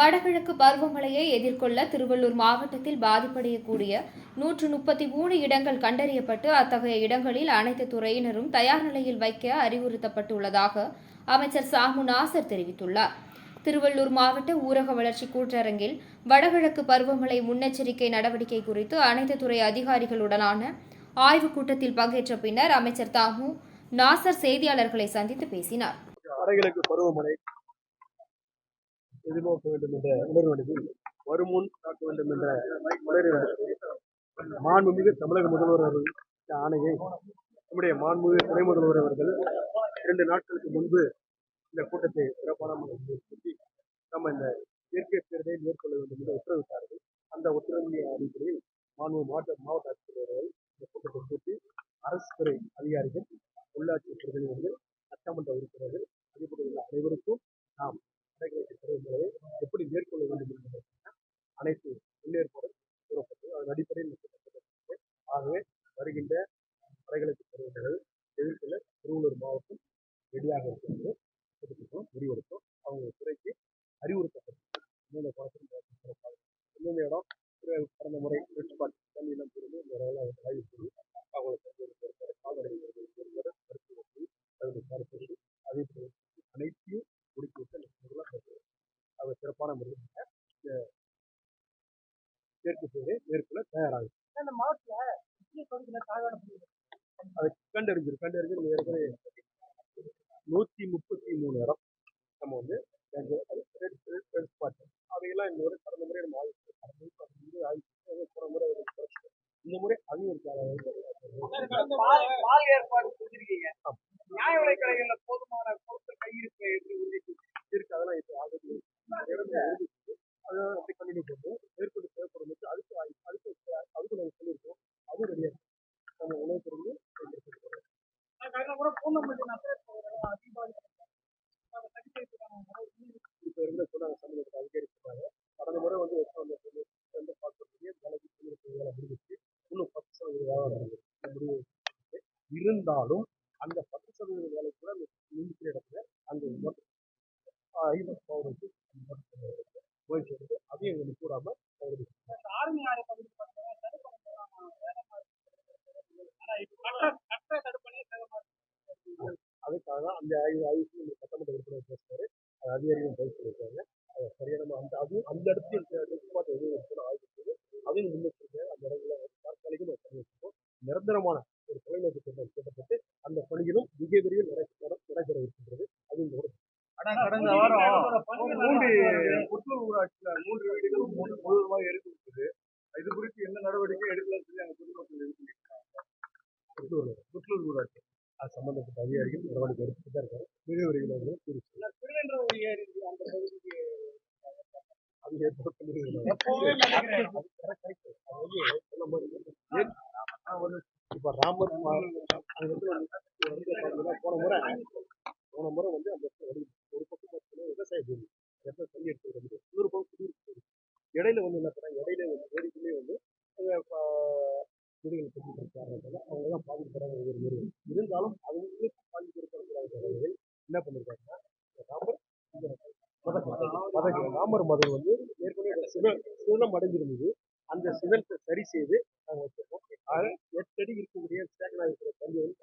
வடகிழக்கு பருவமழையை எதிர்கொள்ள திருவள்ளூர் மாவட்டத்தில் பாதிப்படையக்கூடிய நூற்று முப்பத்தி மூணு இடங்கள் கண்டறியப்பட்டு அத்தகைய இடங்களில் அனைத்து துறையினரும் தயார் நிலையில் வைக்க அறிவுறுத்தப்பட்டுள்ளதாக அமைச்சர் சாமு நாசர் தெரிவித்துள்ளார். திருவள்ளூர் மாவட்ட ஊரக வளர்ச்சி கூட்டரங்கில் வடகிழக்கு பருவமழை முன்னெச்சரிக்கை நடவடிக்கை குறித்து அனைத்து துறை அதிகாரிகளுடனான ஆய்வுக் கூட்டத்தில் பங்கேற்ற பின்னர் அமைச்சர் தாமு நாசர் செய்தியாளர்களை சந்தித்து பேசினார். வடகிழக்கு பருவமழை எதிர்நோக்க வேண்டும் என்ற உணர்வடைவில் வருமுன் காக்க வேண்டும் என்ற உணர்வு மாண்புமிகு தமிழக முதல்வர் அவர்கள் இந்த ஆணையை நம்முடைய மாண்புமிகு துணை முதல்வர் அவர்கள் இரண்டு நாட்களுக்கு முன்பு இந்த கூட்டத்தை சிறப்பான முறையில் நம்ம இந்த இயற்கை பேரதை மேற்கொள்ள வேண்டும் என்று உத்தரவிட்டார்கள். அந்த உத்தரவின் அடிப்படையில் மாண்பு மாவட்ட மாவட்ட ஆட்சித்தலைவர்கள் இந்த கூட்டத்தை கூட்டி அரசு துறை அதிகாரிகள் வருகின்ற வடகிழக்கு பருவமழை எதிர்கொள்ள திருவள்ளூர் மாவட்டம் ரெடியாக இருக்கிறது. எடுத்துக்கணும் முடிவெடுத்தோம். அவங்க துறைக்கு அறிவுறுத்தப்பட்டது எந்தெந்த பாசனம் இடம் கடந்த முறை ரெட்ஸ்பாட் தண்ணி எல்லாம் இந்த இடம்லாம் ஆய்வு செய்து அவங்களுக்கு ஒரு கால்நடை ஒருவர் மருத்துவ அதில் அதே அனைத்தையும் முடித்து விட்டு அவர் சிறப்பான முறையில் இந்த மேற்கொள்ள தயாராகும் அந்த மாவட்டத்துல அதை கண்டறிஞ்சிரு கண்டறிஞ்சு நம்ம ஏற்கனவே நூற்றி முப்பத்தி மூணு இடம் நம்ம வந்து ஸ்பாட் அவையெல்லாம் இந்த முறை கடந்த முறை நம்ம ஆய்வு. கடந்த முறை அது ஆய்வு. அது போன. இந்த முறை அதையும் இருக்காங்க பால் பால் ஏற்பாடு செஞ்சிருக்கீங்க இப்போ இருந்த சொன்னாங்க சமூகத்துக்கு அதிகாரி கடந்த முறை வந்து எடுத்து வந்த வந்து பார்க்கக்கூடிய வேலைக்கு இன்னும் பத்து சதவீத முடிவு. இருந்தாலும் தான் அந்த ஆய்வு ஆய்வுக்கு நம்ம சட்டமன்ற உறுப்பினர் பேசுறாரு. அது அதிகாரிகள் பதில் சொல்லியிருக்காங்க. அதை சரியான நம்ம அந்த அதுவும் அந்த இடத்துல நிறுத்தமாட்ட எதுவும் இருக்குன்னு ஆய்வு செய்து அதையும் முன்னெச்சரிக்கை அந்த இடங்களை தற்காலிகமாக பண்ணி வச்சிருக்கோம் நிரந்தரமான ஒரு தொலைநோக்கு திட்டம் திட்டப்பட்டு அந்த பணிகளும் மிக விரைவில் நடை- நட- நடைபெற இருக்கின்றது. அது இந்த ஒரு ஆனா கடந்த வாரம் மூன்று புத்தூர் ஊராட்சியில மூன்று வீடுகள் மூணு முழுவதுமாக விட்டது இது குறித்து என்ன நடவடிக்கை எடுக்கலன்னு சொல்லி அங்க பொதுமக்கள் இது பண்ணிருக்காங்க புத்தூர்ல புத்தூர் ஊராட்சி. சம்பந்தப்பட்ட அதிகாரிகள் நடவடிக்கை எடுத்துட்டு தான் இருக்காங்க. நான் வந்து இப்ப ராமர் போன முறை போன முறை வந்து அந்த ஒரு பக்கம் விவசாய பூமி இடத்துல தண்ணி எடுத்து வந்து இன்னொரு பக்கம் குடியிருப்பு. இடையில வந்து என்ன பண்ணாங்க? இடையில வந்து ஏரிக்குள்ளே வந்து வீடுகளை கட்டி கொடுத்தாங்க அவங்க தான் பாதிக்கிறாங்க ஒவ்வொரு முறையும் இருந்தாலும் அவங்களுக்கு பண்ணி இருக்கிற என்ன பண்ணிருக்காங்கன்னா ராமர் இந்த ராமர் வந்து ஏற்கனவே சிவன் சிதலம் அடைஞ்சிருந்தது. அந்த சிதலத்தை சரி செய்து நாங்கள் வச்சிருக்கோம். ஆக எட்டடி இருக்கக்கூடிய சேகராக இருக்கிற தண்ணி வந்து